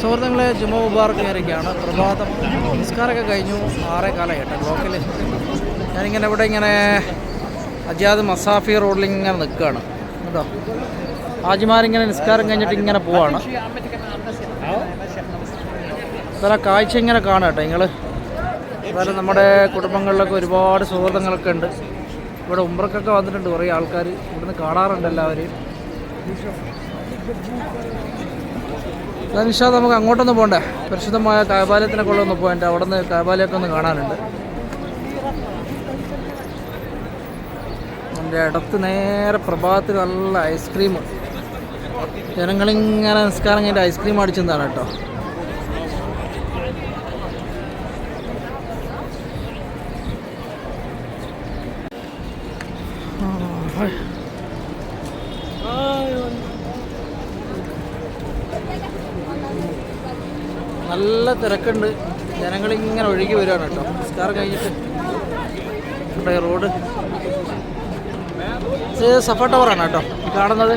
സുഹൃത്തുക്കളെ ജുമ മുബാർക്ക് കയറിക്കുകയാണ് പ്രഭാതം നിസ്കാരമൊക്കെ കഴിഞ്ഞു. ആറേ കാലം കേട്ടോ ബ്ലോക്കിൽ ഞാനിങ്ങനെ ഇവിടെ ഇങ്ങനെ അജാദ് മസാഫി റോഡിൽ ഇങ്ങനെ നിൽക്കുകയാണ്. കേട്ടോ ഹാജിമാരിങ്ങനെ നിസ്കാരം കഴിഞ്ഞിട്ട് ഇങ്ങനെ പോവാണ്. ഇതല്ല കാഴ്ച ഇങ്ങനെ കാണാം കേട്ടോ നിങ്ങൾ അതുപോലെ നമ്മുടെ കുടുംബങ്ങളിലൊക്കെ ഒരുപാട് സുഹൃത്തുക്കളൊക്കെ ഉണ്ട്. ഇവിടെ ഉമ്പ്രക്കൊക്കെ വന്നിട്ടുണ്ട് കുറേ ആൾക്കാർ ഇവിടുന്ന് കാണാറുണ്ട് എല്ലാവരെയും. നിഷാദ് നമുക്ക് അങ്ങോട്ടൊന്ന് പോകണ്ടേ പരിശുദ്ധമായ കായപാലത്തിനൊക്കെ ഒന്ന് പോകണ്ട അവിടെ നിന്ന് കായപാലയൊക്കെ ഒന്ന് കാണാനുണ്ട്. എന്റെ ഇടത്ത് നേരെ പ്രഭാതത്തിൽ നല്ല ഐസ്ക്രീം. ജനങ്ങളിങ്ങനെ നിസ്കാരം കഴിഞ്ഞിട്ട് ഐസ്ക്രീം അടിച്ചെന്നാണ് കേട്ടോ ആ, ഹായ്. നല്ല തിരക്കുണ്ട്. ജനങ്ങളിങ്ങനെ ഒഴുകി വരികയാണ് കേട്ടോ. നിസ്കാരം കഴിഞ്ഞിട്ട് ഇവിടെ റോഡ്. സഫ ടവറാണ് കേട്ടോ. കാണുന്നത്.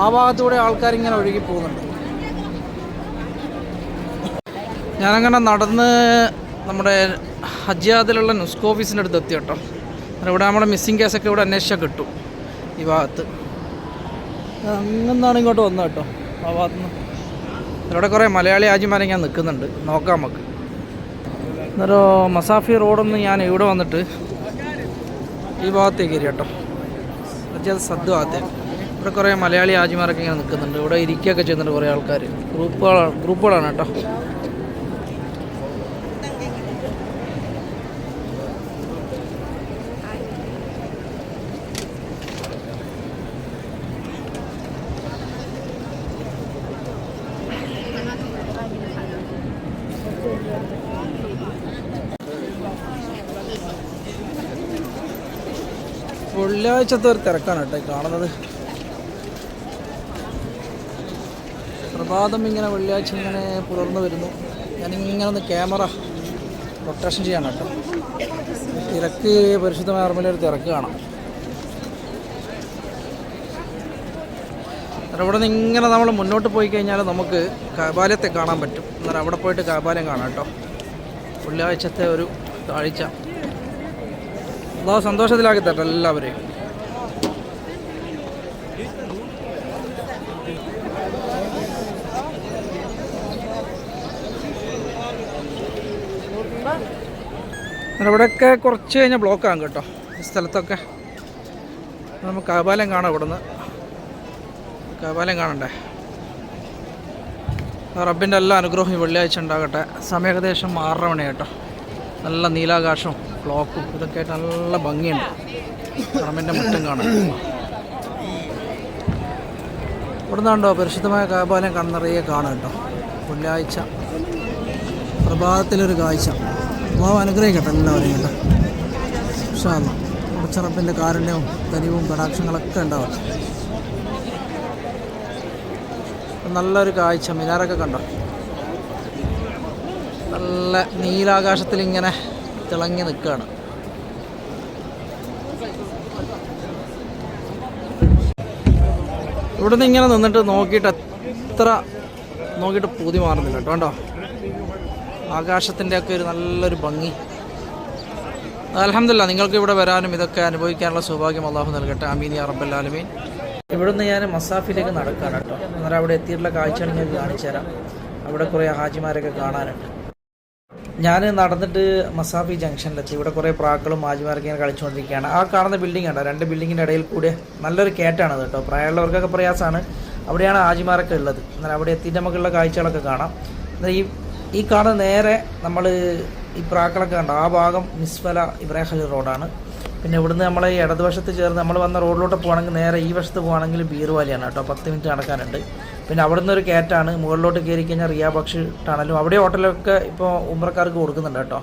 ആ ഭാഗത്തൂടെ ആൾക്കാരിങ്ങനെ ഒഴുകി പോകുന്നുണ്ട്. ഞാനങ്ങനെ നടന്ന് നമ്മുടെ ഹജ്ജാദിലുള്ള നുസ്കോ ഓഫീസിന്റെ അടുത്ത് എത്തി കേട്ടോ. ഇവിടെ നമ്മുടെ മിസ്സിങ് കേസൊക്കെ ഇവിടെ അന്വേഷിച്ചാൽ കിട്ടും. ഈ ഭാഗത്ത്. അങ്ങനെന്നാണ് ഇങ്ങോട്ട് വന്നത് കേട്ടോ. ആ ഭാഗത്തുനിന്ന്. ഇവിടെ കുറേ മലയാളി ആജിമാരെ ഞാൻ നിൽക്കുന്നുണ്ട്. നോക്കാം നമുക്ക്. അന്നേരം മസാഫി റോഡൊന്ന് ഞാൻ ഇവിടെ വന്നിട്ട് ഈ ഭാഗത്തേക്ക് ഇരി കേട്ടോ. അത് സദ് ഭാഗത്തേക്ക് ഇവിടെ കുറേ മലയാളി ആജിമാരൊക്കെ ഇങ്ങനെ നിൽക്കുന്നുണ്ട്. ഇവിടെ ഇരിക്കുകയൊക്കെ ചെയ്യുന്നുണ്ട് കുറേ ആൾക്കാർ ഗ്രൂപ്പുകൾ ഗ്രൂപ്പുകളാണ് കേട്ടോ. വെള്ളിയാഴ്ചത്തെ ഒരു തിരക്കാണ് കേട്ടോ കാണുന്നത്. പ്രഭാതം ഇങ്ങനെ വെള്ളിയാഴ്ച ഇങ്ങനെ പുലർന്നു വരുന്നു. ഞാനിങ്ങനെ ഒന്ന് ക്യാമറ റൊട്ടേഷൻ ചെയ്യാണ് കേട്ടോ. തിരക്ക് പരിശുദ്ധമായ ഒരു തിരക്ക് കാണാം. ഇവിടെ നിന്ന് ഇങ്ങനെ നമ്മൾ മുന്നോട്ട് പോയി കഴിഞ്ഞാൽ നമുക്ക് കാബാലയത്തെ കാണാൻ പറ്റും. എന്നാൽ അവിടെ പോയിട്ട് കാബാലയം കാണാം കേട്ടോ. വെള്ളിയാഴ്ചത്തെ ഒരു കാഴ്ച. അള്ളാഹു സന്തോഷത്തിലാക്കി തരട്ടെ എല്ലാവരെയും ഇവിടെയൊക്കെ കുറച്ച് കഴിഞ്ഞാൽ ബ്ലോക്കാകും കേട്ടോ ഈ സ്ഥലത്തൊക്കെ. നമുക്ക് കപാലം കാണാം ഇവിടുന്ന്. കപാലം കാണണ്ടേ? റബ്ബിന്റെ എല്ലാ അനുഗ്രഹവും വെള്ളിയാഴ്ച ഉണ്ടാകട്ടെ. സമയം ഏകദേശം ആറര മണി കേട്ടോ. നല്ല നീലാകാശവും ക്ലോക്കും ഇതൊക്കെ ആയിട്ട് നല്ല ഭംഗിയുണ്ട്. പറമ്പിന്റെ മുറ്റം കാണാൻ. ഇവിടെ കണ്ടോ പരിശുദ്ധമായ കാബാലയം കണ്ണറിയെ കാണാം കേട്ടോ. വെള്ളിയാഴ്ച പ്രഭാതത്തിലൊരു കാഴ്ച. അള്ളാഹു അനുഗ്രഹിക്കട്ടെ എല്ലാവരെയും കേട്ടോ. ഇൻഷാല്ലാ കുറച്ച് റബ്ബിന്റെ കാരുണ്യവും കനിവും കടാക്ഷങ്ങളൊക്കെ ഉണ്ടാവും. നല്ലൊരു കാഴ്ച. മിനാറൊക്കെ കണ്ടോ? നല്ല നീലാകാശത്തിൽ ഇങ്ങനെ തിളങ്ങി നിൽക്കുകയാണ്. ഇവിടുന്ന് ഇങ്ങനെ നിന്നിട്ട് നോക്കിയിട്ട് എത്ര നോക്കിയിട്ട് പൂതി മാറുന്നില്ല കേട്ടോ കണ്ടോ? ആകാശത്തിന്റെ ഒക്കെ ഒരു നല്ലൊരു ഭംഗി. അലഹമില്ല നിങ്ങൾക്ക് ഇവിടെ വരാനും ഇതൊക്കെ അനുഭവിക്കാനുള്ള സൗഭാഗ്യം അള്ളാഹു നൽകട്ടെ. അമീൻ യാ റബ്ബല്ലാലമീൻ ഇവിടുന്ന് ഞാൻ മസാഫിലേക്ക് നടക്കാണ് അന്നേരം അവിടെ എത്തിയിട്ടുള്ള കാഴ്ചകൾ ഞാൻ കാണിച്ചു തരാം അവിടെ കുറേ ഹാജിമാരൊക്കെ കാണാനുണ്ട്. ഞാൻ നടന്നിട്ട് മസാഫി ജംഗ്ഷനിലെത്തി. ഇവിടെ കുറേ പ്രാക്കളും ഹാജിമാരൊക്കെ ഇങ്ങനെ കളിച്ചുകൊണ്ടിരിക്കുകയാണ്. ആ കാണുന്ന ബിൽഡിംഗ് ഉണ്ടോ രണ്ട് ബിൽഡിങ്ങിന്റെ ഇടയിൽ കൂടെ നല്ലൊരു കയറ്റാണ് അത് കേട്ടോ. പ്രായമുള്ളവർക്കൊക്കെ പ്രയാസമാണ്. അവിടെയാണ് ആജിമാരൊക്കെ ഉള്ളത്. എന്നാൽ അവിടെ എത്തിയിട്ട് നമുക്കുള്ള കാഴ്ചകളൊക്കെ കാണാം. എന്നാൽ ഈ ഈ കാണുന്ന നേരെ നമ്മൾ ഈ പ്രാക്കളൊക്കെ കണ്ടോ? ആ ഭാഗം മിസ്ഫല ഇബ്രാഹിം റോഡാണ്. പിന്നെ ഇവിടുന്ന് നമ്മൾ ഇടതുവശത്ത് ചേർന്ന് നമ്മൾ വന്ന റോഡിലോട്ട് പോകണമെങ്കിൽ നേരെ ഈ വശത്ത് പോകുകയാണെങ്കിൽ ബീർവാലിയാണ് കേട്ടോ. പത്ത് മിനിറ്റ് നടക്കാനുണ്ട്. പിന്നെ അവിടെ നിന്ന് ഒരു കയറ്റാണ് മുകളിലോട്ട് കയറി കഴിഞ്ഞാൽ റിയാ ബക്ഷ് ടണലും. അവിടെ ഹോട്ടലൊക്കെ ഇപ്പോൾ ഉമ്രക്കാർക്ക് കൊടുക്കുന്നുണ്ട് കേട്ടോ.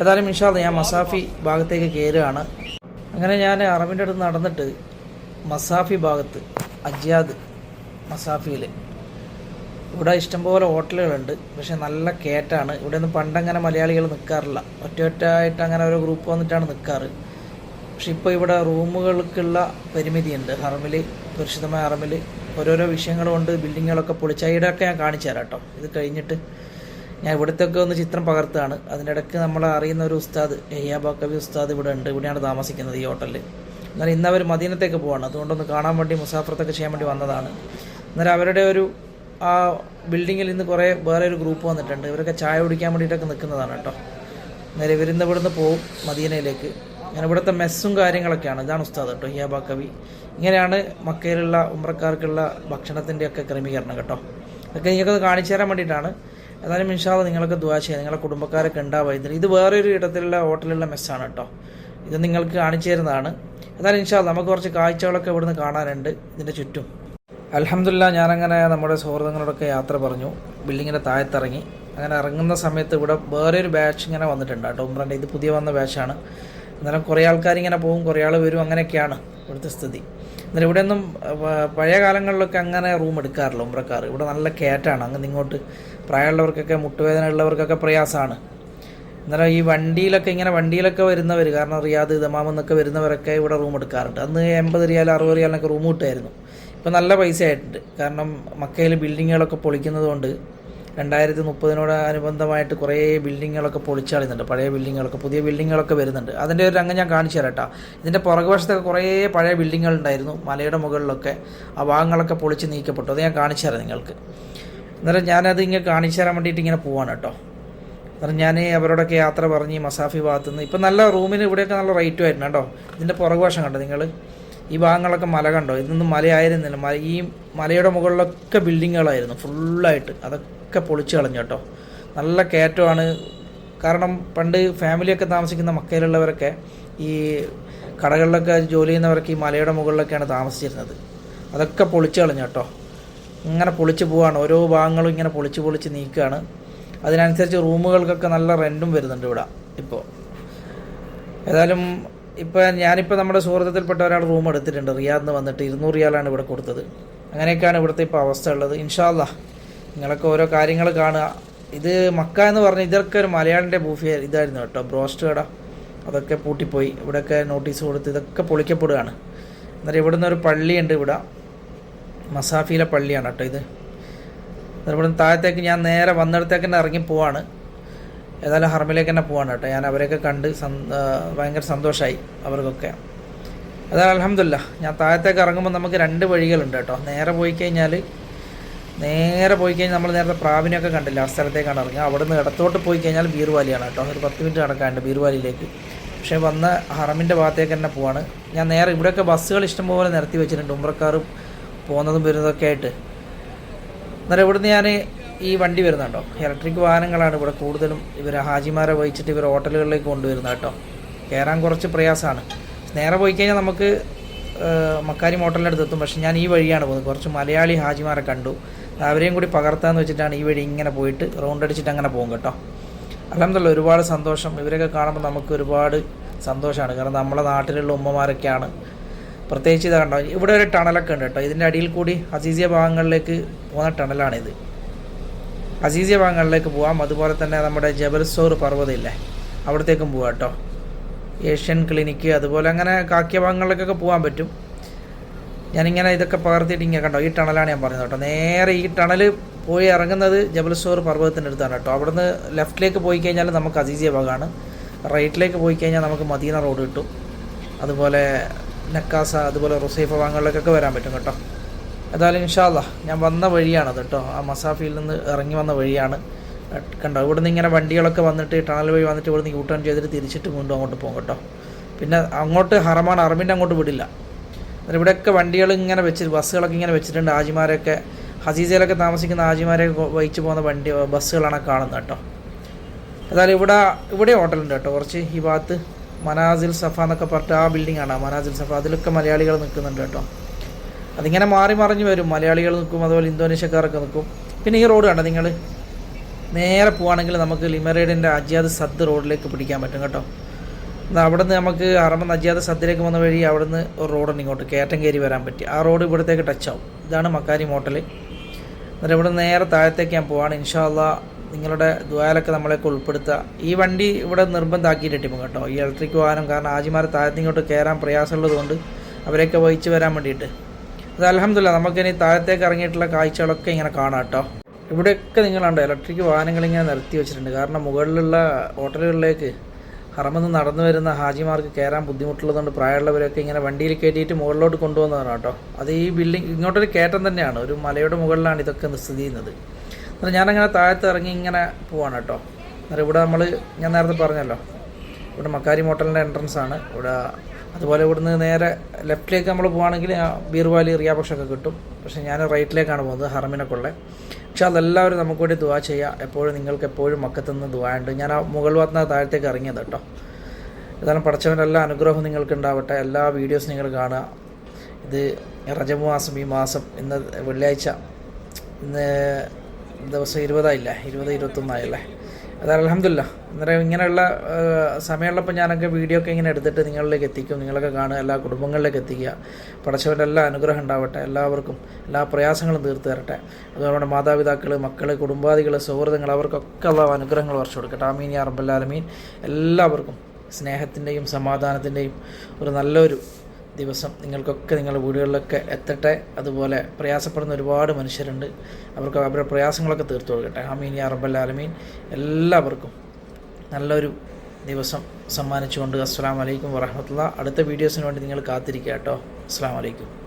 ഏതായാലും ഇൻഷാല്ല ഞാൻ മസാഫി ഭാഗത്തേക്ക് കയറുകയാണ് അങ്ങനെ ഞാൻ അറബിന്റെ അടുത്ത് നടന്നിട്ട് മസാഫി ഭാഗത്ത് അജ്യാദ് മസാഫിയിൽ ഇവിടെ ഇഷ്ടംപോലെ ഹോട്ടലുകളുണ്ട്. പക്ഷെ നല്ല കയറ്റാണ് ഇവിടെ നിന്ന് പണ്ടങ്ങനെ മലയാളികൾ നിൽക്കാറില്ല ഒറ്റ ഒറ്റ ആയിട്ട് അങ്ങനെ ഓരോ ഗ്രൂപ്പ് വന്നിട്ടാണ് നിൽക്കാറ് പക്ഷെ ഇപ്പോൾ ഇവിടെ റൂമുകൾക്കുള്ള പരിമിതിയുണ്ട്. ഹറമിൽ പരിശുദ്ധമായ ഹറമിൽ ഓരോരോ വിഷയങ്ങൾ കൊണ്ട് ബിൽഡിങ്ങുകളൊക്കെ പൊളിച്ചൈഡൊക്കെ ഞാൻ കാണിച്ചു തരാം കേട്ടോ. ഇത് കഴിഞ്ഞിട്ട് ഞാൻ ഇവിടുത്തെയൊക്കെ ഒന്ന് ചിത്രം പകർത്തുകയാണ്. അതിന്റെ ഇടയ്ക്ക് നമ്മൾ അറിയുന്ന ഒരു ഉസ്താദ് കവി ഉസ്താദ് ഇവിടെ ഉണ്ട്. ഇവിടെയാണ് താമസിക്കുന്നത് ഈ ഹോട്ടലിൽ എന്നാൽ ഇന്ന് അവർ മദീനത്തേക്ക് പോവാണ്. അതുകൊണ്ടൊന്ന് കാണാൻ വേണ്ടി മുസാഫറത്തൊക്കെ ചെയ്യാൻ വേണ്ടി വന്നതാണ്. എന്നാൽ അവരുടെ ഒരു ആ ബിൽഡിങ്ങിൽ ഇന്ന് കുറേ വേറെ ഒരു ഗ്രൂപ്പ് വന്നിട്ടുണ്ട്. ഇവരൊക്കെ ചായ കുടിക്കാൻ വേണ്ടിയിട്ടൊക്കെ നിൽക്കുന്നതാണ് കേട്ടോ. നേരെ ഇവരിന്ന് ഇവിടുന്ന് പോവും മദീനയിലേക്ക്. അങ്ങനെ ഇവിടുത്തെ മെസ്സും കാര്യങ്ങളൊക്കെയാണ്. ഇതാണ് ഉസ്താദ് കേട്ടോ ഹിയാബ കവി ഇങ്ങനെയാണ് മക്കയിലുള്ള ഉമ്രക്കാർക്കുള്ള ഭക്ഷണത്തിന്റെ ഒക്കെ ക്രമീകരണം കേട്ടോ. അതൊക്കെ നിങ്ങൾക്കത് കാണിച്ചു തരാൻ വേണ്ടിയിട്ടാണ്. ഏതായാലും ഇൻഷാല്ല നിങ്ങൾക്ക് ദുവാ ചെയ്യാം നിങ്ങളുടെ കുടുംബക്കാരൊക്കെ ഉണ്ടാവുക. ഇതിന് ഇത് വേറൊരു ഇടത്തിലുള്ള ഹോട്ടലിലുള്ള മെസ്സാണ് കേട്ടോ. ഇത് നിങ്ങൾക്ക് കാണിച്ചു തരുന്നതാണ്. ഏതായാലും ഇൻഷാല്ല നമുക്ക് കുറച്ച് കാഴ്ചകളൊക്കെ ഇവിടുന്ന് കാണാനുണ്ട് ഇതിന്റെ ചുറ്റും. അലഹമില്ല ഞാനങ്ങനെ നമ്മുടെ സുഹൃത്തുക്കളോടൊക്കെ യാത്ര പറഞ്ഞു. ബിൽഡിങ്ങിന്റെ താഴത്തിറങ്ങി. അങ്ങനെ ഇറങ്ങുന്ന സമയത്ത് ഇവിടെ വേറെ ഒരു ബാച്ച് ഇങ്ങനെ വന്നിട്ടുണ്ട് കേട്ടോ. ഉമ്രന്റെ ഇത് പുതിയ വന്ന ബാച്ചാണ്. അന്നേരം കുറേ ആൾക്കാർ ഇങ്ങനെ പോകും കുറേ ആൾ വരും അങ്ങനെയൊക്കെയാണ് ഇവിടുത്തെ സ്ഥിതി. അന്നേരം ഇവിടെ ഒന്നും പഴയ കാലങ്ങളിലൊക്കെ അങ്ങനെ റൂം എടുക്കാറില്ല ഉമ്രക്കാർ ഇവിടെ നല്ല കയറ്റാണ് അങ്ങനെ ഇങ്ങോട്ട് പ്രായമുള്ളവർക്കൊക്കെ മുട്ടുവേദന ഉള്ളവർക്കൊക്കെ പ്രയാസമാണ്. അന്നേരം ഈ വണ്ടിയിലൊക്കെ ഇങ്ങനെ വണ്ടിയിലൊക്കെ വരുന്നവർ കാരണം റിയാദ് ദമാം എന്നൊക്കെ വരുന്നവരൊക്കെ ഇവിടെ റൂം എടുക്കാറുണ്ട്. അന്ന് എൺപത് റിയാൽ അറുപത് റിയാലിനൊക്കെ റൂം കിട്ടുമായിരുന്നു. ഇപ്പോൾ നല്ല പൈസ ആയിട്ടുണ്ട് കാരണം മക്കയിൽ ബിൽഡിങ്ങുകളൊക്കെ പൊളിക്കുന്നത് കൊണ്ട് രണ്ടായിരത്തി മുപ്പതിനോട് അനുബന്ധമായിട്ട് കുറേ ബിൽഡിങ്ങുകളൊക്കെ പൊളിച്ചളിയുന്നുണ്ട് പഴയ ബിൽഡിങ്ങുകളൊക്കെ പുതിയ ബിൽഡിങ്ങുകളൊക്കെ വരുന്നുണ്ട്. അതിന്റെ ഒരു രംഗം ഞാൻ കാണിച്ചു തരാം കേട്ടോ ഇതിന്റെ പുറകുവശത്തൊക്കെ കുറേ പഴയ ബിൽഡിങ്ങുകൾ ഉണ്ടായിരുന്നു മലയുടെ മുകളിലൊക്കെ ആ ഭാഗങ്ങളൊക്കെ പൊളിച്ച് നീക്കപ്പെട്ടു. അത് ഞാൻ കാണിച്ചു തരാം നിങ്ങൾക്ക്. അന്നേരം ഞാനത് ഇങ്ങനെ കാണിച്ചു തരാൻ വേണ്ടിയിട്ട് ഇങ്ങനെ പോവാണ് കേട്ടോ അന്നേരം ഞാൻ അവരോടൊക്കെ യാത്ര പറഞ്ഞ് മസാഫി ഭാഗത്തു നിന്ന് ഇപ്പം നല്ല റൂമിന് ഇവിടെയൊക്കെ നല്ല റേറ്റും ആയിരുന്നു കേട്ടോ ഇതിന്റെ പുറകുവശം കണ്ടോ നിങ്ങൾ ഈ ഭാഗങ്ങളൊക്കെ മല കണ്ടോ? ഇതൊന്നും മലയായിരുന്നില്ല. മല ഈ മലയുടെ മുകളിലൊക്കെ ബിൽഡിങ്ങുകളായിരുന്നു ഫുള്ളായിട്ട്. അതൊക്കെ പൊളിച്ചു കളഞ്ഞു കേട്ടോ. നല്ല കയറ്റമാണ്. കാരണം പണ്ട് ഫാമിലിയൊക്കെ താമസിക്കുന്ന മക്കയിലുള്ളവരൊക്കെ ഈ കടകളിലൊക്കെ ജോലി ചെയ്യുന്നവരൊക്കെ ഈ മലയുടെ മുകളിലൊക്കെയാണ് താമസിച്ചിരുന്നത്. അതൊക്കെ പൊളിച്ചു കളഞ്ഞു കേട്ടോ. ഇങ്ങനെ പൊളിച്ച് പോവാണ്. ഓരോ ഭാഗങ്ങളും ഇങ്ങനെ പൊളിച്ച് പൊളിച്ച് നീക്കുകയാണ്. അതിനനുസരിച്ച് റൂമുകൾക്കൊക്കെ നല്ല റെന്റും വരുന്നുണ്ട് ഇവിടെ ഇപ്പോൾ. ഏതായാലും ഇപ്പോൾ ഞാനിപ്പോൾ നമ്മുടെ സുഹൃത്തത്തിൽപ്പെട്ട ഒരാൾ റൂം എടുത്തിട്ടുണ്ട്. റിയാദ് നിന്ന് വന്നിട്ട് ഇരുന്നൂറ് റിയാലാണ് ഇവിടെ കൊടുത്തത്. അങ്ങനെയൊക്കെയാണ് ഇവിടുത്തെ ഇപ്പോൾ അവസ്ഥ ഉള്ളത്. ഇൻഷാല്ല നിങ്ങളൊക്കെ ഓരോ കാര്യങ്ങൾ കാണുക. ഇത് മക്ക എന്ന് പറഞ്ഞ ഇതൊക്കെ ഒരു മലയാളിന്റെ ബൂഫിയ ഇതായിരുന്നു കേട്ടോ. ബ്രോസ്റ്റ് കട. അതൊക്കെ പൂട്ടിപ്പോയി. ഇവിടെയൊക്കെ നോട്ടീസ് കൊടുത്ത് ഇതൊക്കെ പൊളിക്കപ്പെടുകയാണ്. എന്നിട്ട് ഇവിടെ നിന്ന് ഒരു പള്ളിയുണ്ട് ഇവിടെ. മസാഫിയിലെ പള്ളിയാണ് കേട്ടോ ഇത്. ഇവിടുന്ന് താഴത്തേക്ക് ഞാൻ നേരെ വന്നിടത്തേക്ക് തന്നെ ഇറങ്ങി പോവാണ്. ഏതായാലും ഹർമിലേക്ക് തന്നെ പോവാണ് കേട്ടോ. ഞാൻ അവരെയൊക്കെ കണ്ട് ഭയങ്കര സന്തോഷമായി അവർക്കൊക്കെ. അതാണ് അലഹമില്ല ഞാൻ താഴത്തേക്ക് ഇറങ്ങുമ്പോൾ നമുക്ക് രണ്ട് വഴികളുണ്ട് കേട്ടോ. നേരെ പോയി കഴിഞ്ഞാൽ നേരെ പോയി കഴിഞ്ഞാൽ നമ്മൾ നേരത്തെ പ്രാവിനെയൊക്കെ കണ്ടില്ല? ആ സ്ഥലത്തേക്കാണ് ഇറങ്ങുക. അവിടെ നിന്ന് ഇടത്തോട്ട് പോയി കഴിഞ്ഞാൽ ബീർവാലിയാണ് കേട്ടോ. ഒരു പത്ത് മിനിറ്റ് നടക്കാണ്ട് ബീർവാലിയിലേക്ക്. പക്ഷേ വന്ന ഹറമിന്റെ ഭാഗത്തേക്ക് തന്നെ പോവാണ്. ഞാൻ നേരെ ഇവിടെയൊക്കെ ബസ്സുകൾ ഇഷ്ടംപോലെ നിരത്തി വെച്ചിട്ടുണ്ട്. ഉമ്രക്കാർ പോകുന്നതും വരുന്നതൊക്കെ ആയിട്ട്. അന്നേരം ഇവിടുന്ന് ഞാൻ ഈ വണ്ടി വരുന്നുണ്ടോ ഇലക്ട്രിക് വാഹനങ്ങളാണ് ഇവിടെ കൂടുതലും ഇവർ ഹാജിമാരെ വഹിച്ചിട്ട് ഇവർ ഹോട്ടലുകളിലേക്ക് കൊണ്ടുവരുന്നത് കേട്ടോ. കയറാൻ കുറച്ച് പ്രയാസമാണ്. നേരെ പോയി കഴിഞ്ഞാൽ നമുക്ക് മക്കാരി മോട്ടലിന്റെ അടുത്ത് എത്തും. പക്ഷേ ഞാൻ ഈ വഴിയാണ് പോകുന്നത്. കുറച്ച് മലയാളി ഹാജിമാരെ കണ്ടു. അവരെയും കൂടി പകർത്താന്ന് വെച്ചിട്ടാണ് ഈ വഴി ഇങ്ങനെ പോയിട്ട് റൗണ്ട് അടിച്ചിട്ട് അങ്ങനെ പോകും കേട്ടോ. അലഹമില്ല ഒരുപാട് സന്തോഷം. ഇവരൊക്കെ കാണുമ്പോൾ നമുക്ക് ഒരുപാട് സന്തോഷമാണ് കാരണം നമ്മളെ നാട്ടിലുള്ള ഉമ്മമാരൊക്കെയാണ്. പ്രത്യേകിച്ച് ഇത് കണ്ടോ ഇവിടെ ഒരു ടണലൊക്കെ ഉണ്ട് കേട്ടോ. ഇതിന്റെ അടിയിൽ കൂടി അസീസിയ ഭാഗങ്ങളിലേക്ക് പോകുന്ന ടണലാണിത്. അസീസിയ ഭാഗങ്ങളിലേക്ക് പോകാം അതുപോലെ തന്നെ നമ്മുടെ ജബൽസോർ പർവതമില്ലേ അവിടത്തേക്കും പോകാം കേട്ടോ. ഏഷ്യൻ ക്ലിനിക്ക് അതുപോലെ അങ്ങനെ കാക്കിയ ഭാഗങ്ങളിലേക്കൊക്കെ പോകാൻ പറ്റും. ഞാനിങ്ങനെ ഇതൊക്കെ പകർത്തിയിട്ട് ഇങ്ങനെ കണ്ടോ? ഈ ടണലാണ് ഞാൻ പറയുന്നത് കേട്ടോ. നേരെ ഈ ടണൽ പോയി ഇറങ്ങുന്നത് ജബൽസോർ പർവതത്തിന്റെ അടുത്താണ് കേട്ടോ. അവിടുന്ന് ലെഫ്റ്റിലേക്ക് പോയി കഴിഞ്ഞാൽ നമുക്ക് അസീസിയ ഭാഗമാണ്. റൈറ്റിലേക്ക് പോയി കഴിഞ്ഞാൽ നമുക്ക് മദീന റോഡ് കിട്ടും. അതുപോലെ നക്കാസ അതുപോലെ റുസൈഫ ഭാഗങ്ങളിലേക്കൊക്കെ വരാൻ പറ്റും കേട്ടോ. ഏതായാലും ഇൻഷാല്ല ഞാൻ വന്ന വഴിയാണത് കേട്ടോ. ആ മസാഫിയിൽ നിന്ന് ഇറങ്ങി വന്ന വഴിയാണ്. കണ്ടോ ഇവിടുന്ന് ഇങ്ങനെ വണ്ടികളൊക്കെ വന്നിട്ട് ടണൽ വഴി വന്നിട്ട് ഇവിടുന്ന് യൂ ടേൺ ചെയ്തിട്ട് തിരിച്ചിട്ട് വീണ്ടും അങ്ങോട്ട് പോകും കേട്ടോ. പിന്നെ അങ്ങോട്ട് ഹറമാണ് അറബിന്റെ അങ്ങോട്ട് വിടില്ല. എന്നിട്ട് ഇവിടെയൊക്കെ വണ്ടികൾ ഇങ്ങനെ വെച്ച് ബസ്സുകളൊക്കെ ഇങ്ങനെ വെച്ചിട്ടുണ്ട് ആജിമാരൊക്കെ ഹസീസയിലൊക്കെ താമസിക്കുന്ന ആജിമാരെയൊക്കെ വഹിച്ചു പോകുന്ന വണ്ടി ബസ്സുകളാണ് കാണുന്നത് കേട്ടോ. ഏതായാലും ഇവിടെ ഇവിടെ ഹോട്ടലുണ്ട് കേട്ടോ കുറച്ച് ഈ ഭാഗത്ത് മനാസിൽ സഫ എന്നൊക്കെ പറഞ്ഞിട്ട് ആ ബിൽഡിംഗ് ആണ് മനാസിൽ സഫ. അതിലൊക്കെ മലയാളികൾ നിൽക്കുന്നുണ്ട് കേട്ടോ. അതിങ്ങനെ മാറി മറിഞ്ഞ് വരും മലയാളികൾ നിൽക്കും അതുപോലെ ഇന്തോനേഷ്യക്കാരൊക്കെ നിൽക്കും. പിന്നെ ഈ റോഡ് കണ്ടോ നിങ്ങൾ? നേരെ പോവുകയാണെങ്കിൽ നമുക്ക് ലിമറേഡിന്റെ അജിയാദ് സദ് റോഡിലേക്ക് പിടിക്കാൻ പറ്റും കേട്ടോ. അവിടെ നമുക്ക് അറമ്പ അജ്യാദ് സദ്ദിലേക്ക് വന്ന വഴി അവിടെ നിന്ന് ഒരു റോഡ് ഇങ്ങോട്ട് കയറി വരാൻ പറ്റി. ആ റോഡ് ഇവിടത്തേക്ക് ടച്ച് ആവും. ഇതാണ് മക്കാരി മോട്ടൽ എന്നിട്ട് ഇവിടെ നേരെ താഴത്തേക്ക് ഞാൻ പോവാണ്. ഇൻഷാല്ല നിങ്ങളുടെ ദ്വാലൊക്കെ നമ്മളെയൊക്കെ ഉൾപ്പെടുത്തുക ഈ വണ്ടി ഇവിടെ നിർബന്ധമാക്കിയിട്ട് ഇപ്പം കേട്ടോ. ഈ ഇലക്ട്രിക് വാഹനം കാരണം ആജിമാരെ താഴത്ത് ഇങ്ങോട്ട് കയറാൻ പ്രയാസമുള്ളതുകൊണ്ട് അവരെയൊക്കെ വഹിച്ചു വരാൻ വേണ്ടിയിട്ട്. അത് അലഹമില്ല നമുക്കിനി താഴത്തേക്ക് ഇറങ്ങിയിട്ടുള്ള കാഴ്ചകളൊക്കെ ഇങ്ങനെ കാണാം കേട്ടോ. ഇവിടെയൊക്കെ നിങ്ങളുണ്ട് ഇലക്ട്രിക് വാഹനങ്ങൾ ഇങ്ങനെ നിർത്തി വെച്ചിട്ടുണ്ട്. കാരണം മുകളിലുള്ള ഹോട്ടലുകളിലേക്ക് ഹറമെന്ന് നടന്നു വരുന്ന ഹാജിമാർക്ക് കയറാൻ ബുദ്ധിമുട്ടുള്ളതുകൊണ്ട് പ്രായമുള്ളവരൊക്കെ ഇങ്ങനെ വണ്ടിയിൽ കയറ്റിയിട്ട് മുകളിലോട്ട് കൊണ്ടുവന്നതാണ് കേട്ടോ. അത് ഈ ബിൽഡിംഗ് ഇങ്ങോട്ടൊരു കയറ്റം തന്നെയാണ്. ഒരു മലയുടെ മുകളിലാണ് ഇതൊക്കെ സ്ഥിതി ചെയ്യുന്നത്. എന്നാൽ ഞാനങ്ങനെ താഴത്ത് ഇറങ്ങി ഇങ്ങനെ പോവാണ് കേട്ടോ. അന്നേരം ഇവിടെ നമ്മൾ ഞാൻ നേരത്തെ പറഞ്ഞല്ലോ. ഇവിടെ മക്കാരി മോട്ടലിന്റെ എൻട്രൻസ് ആണ്. ഇവിടെ അതുപോലെ ഇവിടുന്ന് നേരെ ലെഫ്റ്റിലേക്ക് നമ്മൾ പോവുകയാണെങ്കിൽ ബീർവാലി റിയാപക്ഷമൊക്കെ കിട്ടും. പക്ഷേ ഞാൻ റൈറ്റിലേക്കാണ് പോകുന്നത് ഹറമിനൊക്കെ പക്ഷെ അതെല്ലാവരും നമുക്ക് വേണ്ടി ദുവാ ചെയ്യുക എപ്പോഴും നിങ്ങൾക്ക് എപ്പോഴും മക്കത്തുനിന്ന് ദുവാ ഉണ്ട്. ഞാൻ ആ മുകൾ ഭാഗത്തുനിന്ന് താഴത്തേക്ക് ഇറങ്ങിയത് കേട്ടോ. ഏതായാലും പഠിച്ചവന്റെ എല്ലാ അനുഗ്രഹവും നിങ്ങൾക്ക് ഉണ്ടാവട്ടെ. എല്ലാ വീഡിയോസും നിങ്ങൾ കാണുക. ഇത് റജബ് മാസം ഈ മാസം ഇന്ന് വെള്ളിയാഴ്ച. ഇന്ന് ദിവസം ഇരുപതായില്ലേ? ഇരുപത് ഇരുപത്തൊന്നായില്ലേ? അതായത് അലഹമില്ല അന്നേരം ഇങ്ങനെയുള്ള സമയമുള്ളപ്പോൾ ഞാനൊക്കെ വീഡിയോ ഒക്കെ ഇങ്ങനെ എടുത്തിട്ട് നിങ്ങളിലേക്ക് എത്തിക്കും. നിങ്ങളൊക്കെ കാണുക എല്ലാ കുടുംബങ്ങളിലേക്ക് എത്തിക്കുക. പടച്ചവന്റെ എല്ലാ അനുഗ്രഹം ഉണ്ടാവട്ടെ. എല്ലാവർക്കും എല്ലാ പ്രയാസങ്ങളും തീർത്ത് തരട്ടെ. അതുപോലെ നമ്മുടെ മാതാപിതാക്കൾ മക്കൾ കുടുംബാദികൾ സുഹൃത്തുക്കൾ അവർക്കൊക്കെ ഉള്ള അനുഗ്രഹങ്ങൾ വർഷം കൊടുക്കട്ടെ. ആമീൻ യാ റബ്ബല്ലാലമീൻ എല്ലാവർക്കും സ്നേഹത്തിന്റെയും സമാധാനത്തിന്റെയും ഒരു നല്ലൊരു ദിവസം നിങ്ങൾക്കൊക്കെ നിങ്ങളുടെ വീടുകളിലൊക്കെ എത്തട്ടെ. അതുപോലെ പ്രയാസപ്പെടുന്ന ഒരുപാട് മനുഷ്യരുണ്ട്. അവർക്ക് അവരുടെ പ്രയാസങ്ങളൊക്കെ തീർത്തു കൊടുക്കട്ടെ. ആമീൻ യാ റബ്ബൽ ആലമീൻ. എല്ലാവർക്കും നല്ലൊരു ദിവസം സമ്മാനിച്ചുകൊണ്ട് അസ്സാം വലൈക്കും വറഹമത്തുള്ള. അടുത്ത വീഡിയോസിന് വേണ്ടി നിങ്ങൾ കാത്തിരിക്കുക കേട്ടോ. അസ്സാം വലൈക്കും